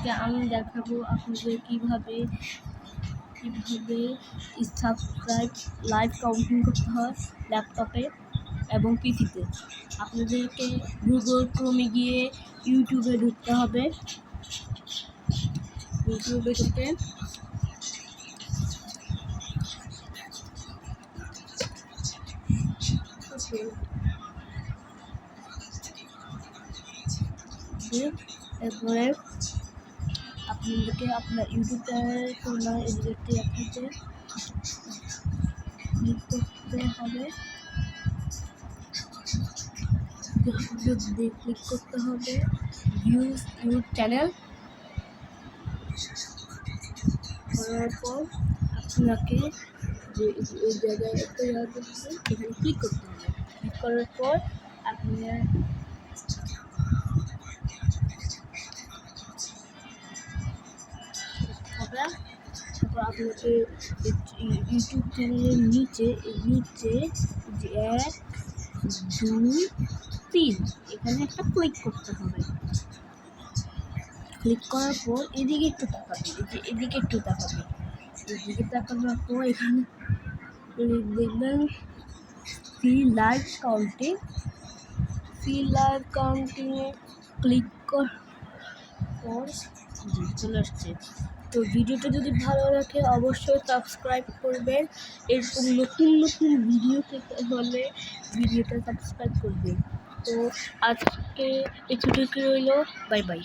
আজকে আমি দেখাবো আপনাদের কীভাবে কীভাবে সাবস্ক্রাইব লাইভ কাউন্টিং করতে হয় ল্যাপটপে এবং পিসিতে আপনাদেরকে গুগল ক্রোমে গিয়ে ইউটিউবে ঢুকতে হবে। ইউটিউবে ঢুকে এরপরে আপনাদেরকে আপনার ইউটিউব চ্যানেল কোনো এডিটটি আপনাকে করতে হবে। ক্লিক করতে হবে। ভিউজ ইউটিউব চ্যানেল করার পর আপনাকে যে জায়গায় একটা জায়গা এখানে ক্লিক করতে হবে। ক্লিক করার পর আপনার হবে তারপর আপনাকে ইউটিউব চ্যানেলের নিচে নিচে এক, দুই, তিন, এখানে একটা ক্লিক করতে হবে। ক্লিক করার পর এদিকে একটু তাকাবে, এই যে এদিকে একটু তাকাবে। এদিকে তাকানোর পর এখানে দেখবেন fee live counting fee live কাউন্টিংয়ে click কর চলে আসছে। তো ভিডিওটা যদি ভালো লাগে অবশ্যই সাবস্ক্রাইব করবেন। এরকম নতুন নতুন ভিডিও পেতে হলে ভিডিওটা সাবস্ক্রাইব করবেন। তো আজকে এটুটুকু রইল। Bye bye